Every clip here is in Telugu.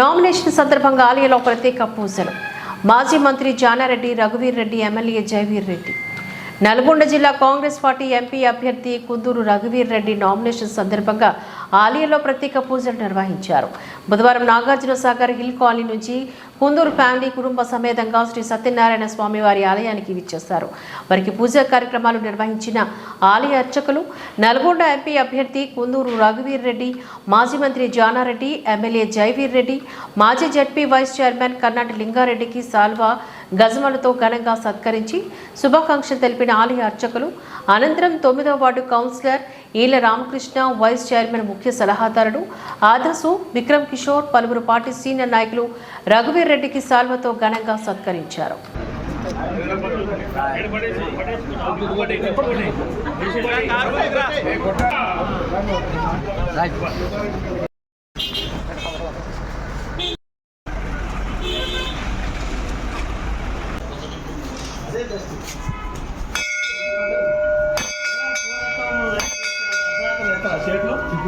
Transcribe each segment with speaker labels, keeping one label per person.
Speaker 1: నామినేషన్ సందర్భంగా ఆలయంలో ప్రత్యేక పూజలు. మాజీ మంత్రి జానారెడ్డి రఘువీర్ రెడ్డి ఎమ్మెల్యే జయవీర్ రెడ్డి. నల్గొండ జిల్లా కాంగ్రెస్ పార్టీ ఎంపీ అభ్యర్థి కుందూరు రఘువీర్ రెడ్డి నామినేషన్ సందర్భంగా ఆలయంలో ప్రత్యేక పూజలు నిర్వహించారు. బుధవారం నాగార్జున సాగర్ హిల్ కాలనీ నుంచి కుందూరు ఫ్యామిలీ కుటుంబ సమేతంగా శ్రీ సత్యనారాయణ స్వామి వారి ఆలయానికి విచ్చేశారు. వారికి పూజా కార్యక్రమాలు నిర్వహించిన ఆలయ అర్చకులు నల్గొండ ఎంపీ అభ్యర్థి కుందూరు రఘువీర్ రెడ్డి మాజీ మంత్రి జానారెడ్డి ఎమ్మెల్యే జయవీర్ రెడ్డి మాజీ జడ్పీ వైస్ చైర్మన్ కర్ణాటి లింగారెడ్డికి సాల్వా గజమలతో ఘనంగా సత్కరించి శుభాకాంక్షలు తెలిపిన ఆలయ అర్చకులు అనంతరం తొమ్మిదవ వార్డు కౌన్సిలర్ ఈల రామకృష్ణ వైస్ చైర్మన్ ముఖ్య సలహాదారుడు. ఆదర్శు విక్రమ్ కిషోర్ పలువురు పార్టీ సీనియర్ నాయకులు రఘువీర్ రెడ్డికి సాల్వతో ఘనంగా సత్కరించారు.
Speaker 2: ఇప్పుడు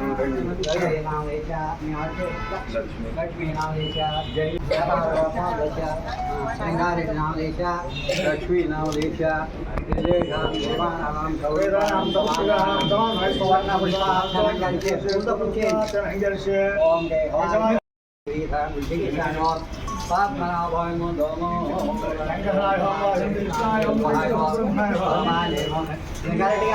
Speaker 2: ఒత్తడి గట్టిగా
Speaker 3: దిగ్విజయోస్తు నమస్కారం
Speaker 4: ఓం పాపనాభాయము దోమో సింగారెడ్డి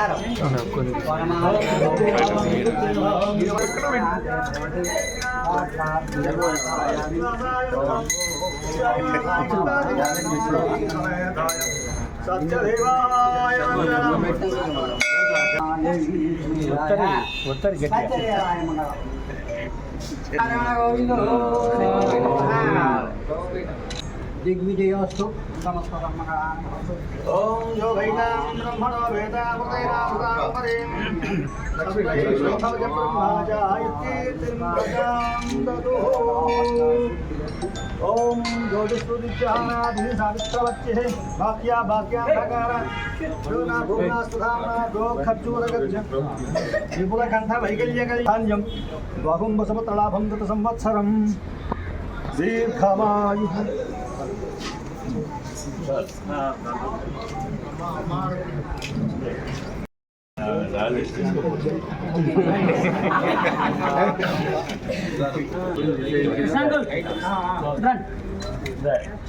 Speaker 4: ఉత్తరి ఉత్తరి గట్టి Parang ako, you know. Ah. వేదామృతైరామృతామపరే ఓం జ్యోతిస్ఫుదిత్యానాధి సావిత్రవత్యే భాగ్యా భాగ్యాంధకార భూనా భూనా సుధామా గో ఖర్జూరగజ్జ విపులకంఠ వైకల్యకల్యాణ్యం బహుం వసపతలాభం తత సంవత్సరం దీర్ఘమాయు 何で?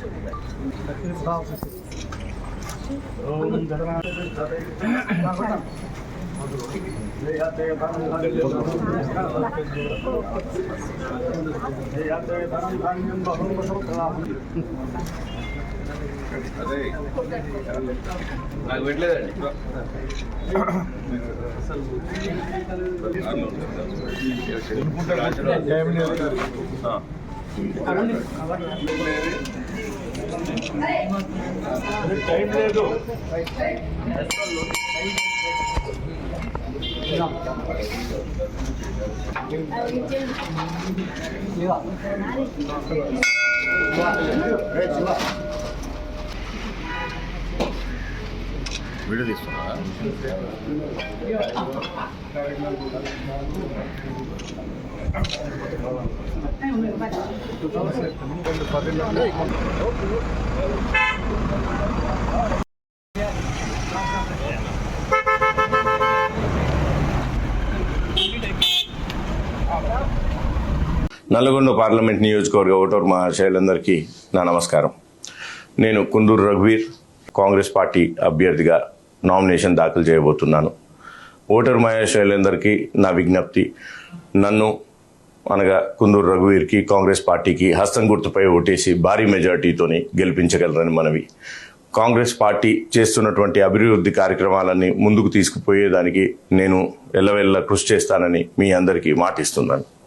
Speaker 5: నాకు పెట్టలేదండి
Speaker 4: టైం లేదు
Speaker 5: వీడియో తీసుకున్నారా నల్గొండ పార్లమెంట్ నియోజకవర్గ ఓటర్ మహాశయులందరికీ నా నమస్కారం. నేను కుందూరు రఘువీర్ కాంగ్రెస్ పార్టీ అభ్యర్థిగా నామినేషన్ దాఖలు చేయబోతున్నాను. ఓటర్ మహాశయులందరికీ నా విజ్ఞప్తి. నన్ను అనగా కుందూరు రఘువీర్కి కాంగ్రెస్ పార్టీకి హస్తం గుర్తుపై ఓటేసి భారీ మెజార్టీతోని గెలిపించగలరని మనవి. కాంగ్రెస్ పార్టీ చేస్తున్నటువంటి అభివృద్ధి కార్యక్రమాలన్నీ ముందుకు తీసుకుపోయేదానికి నేను ఎల్లవెల్ల కృషి చేస్తానని మీ అందరికీ మాటిస్తున్నాను.